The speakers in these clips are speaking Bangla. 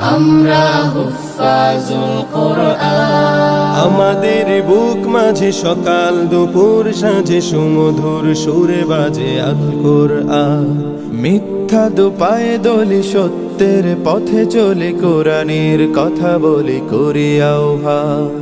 আমরা আমাদের বুক মাঝে সকাল, দুপুর সাঁঝে, সুমধুর সুরে বাজে আল কোরআন। মিথ্যা দুপায়ে দলি সত্যের পথে চলে, কোরআনের কথা বলি, করি আহ্বান।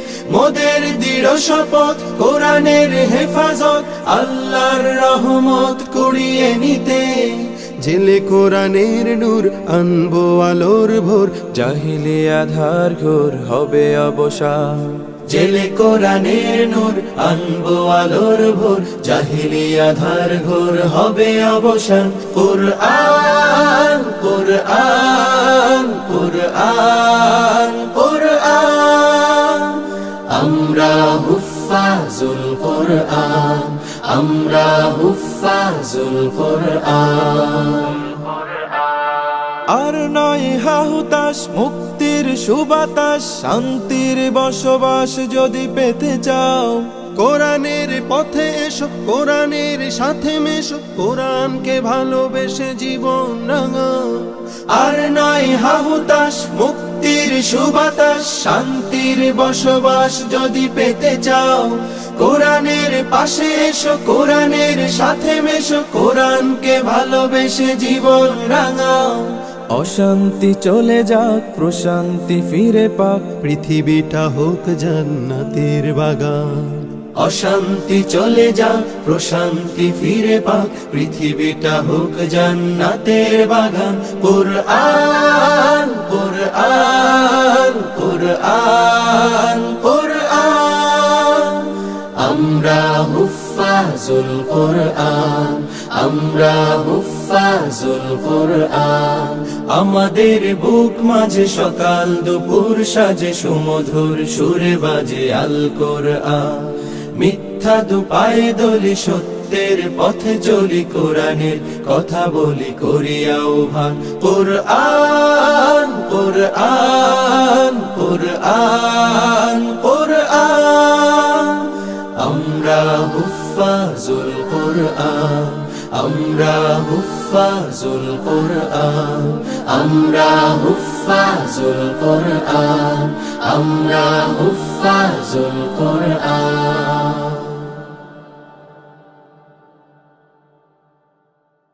মোদের দৃঢ় শপথ, কোরআনের হেফাজত, আল্লাহর রহমত কুড়িয়ে নিতে। জেলে কোরআনের নূর আনব আলোর ভোর, জাহিলে আধার ঘোর হবে অবসান। জেলে কোরআনের নূর আনব আলোর ভোর, জাহিলি আধার ঘোর হবে অবসান। কোরআন কোরআন কোরআন। আমরা হুফাজুল কোরআন। আর নয় হাহুতাস মুক্তির সুবাতাস শান্তির বসবাস যদি পেতে চাও। কোরআনের পথে এসো, কোরআনের সাথে মেশো, কোরআনকে ভালোবেসে জীবন রাঙাও। আর নয় হাহুতাস মুক্তির সুবাতাস, শান্তির বসবাস যদি পেতে চাও, কোরআনের পাশে এসো, কোরআনের সাথে মেশো, কোরআনকে ভালোবেসে জীবন রাঙাও। অশান্তি চলে যাক, প্রশান্তি ফিরে পাক, পৃথিবীটা হোক জান্নাতের বাগান। অশান্তি চলে যাক প্রশান্তি ফিরে পাক পৃথিবীটা হোক জান্নাতের বাগান। কোরআন কোরআন কোরআন কোরআন। আমরা হুফাজুল কোরআন, আমরা হুফাজুল কোরআন। আমাদের বুক মাঝে সকাল দুপুর সাজে, সুমধুর সুরে বাজে আল কোরআন। মিথ্যা দুপায়ে দলি, সত্যের পথে চলি, কোরআনের কথা বলি করি আহ্বান কোরআন কোরআন কোরআন কোরআন। আমরা হুফাজুল কোরআন, আমরা হুফাজুল কোরআন, আমরা হুফাজুল কোরআন, আমরা হুফাজুল কোরআন।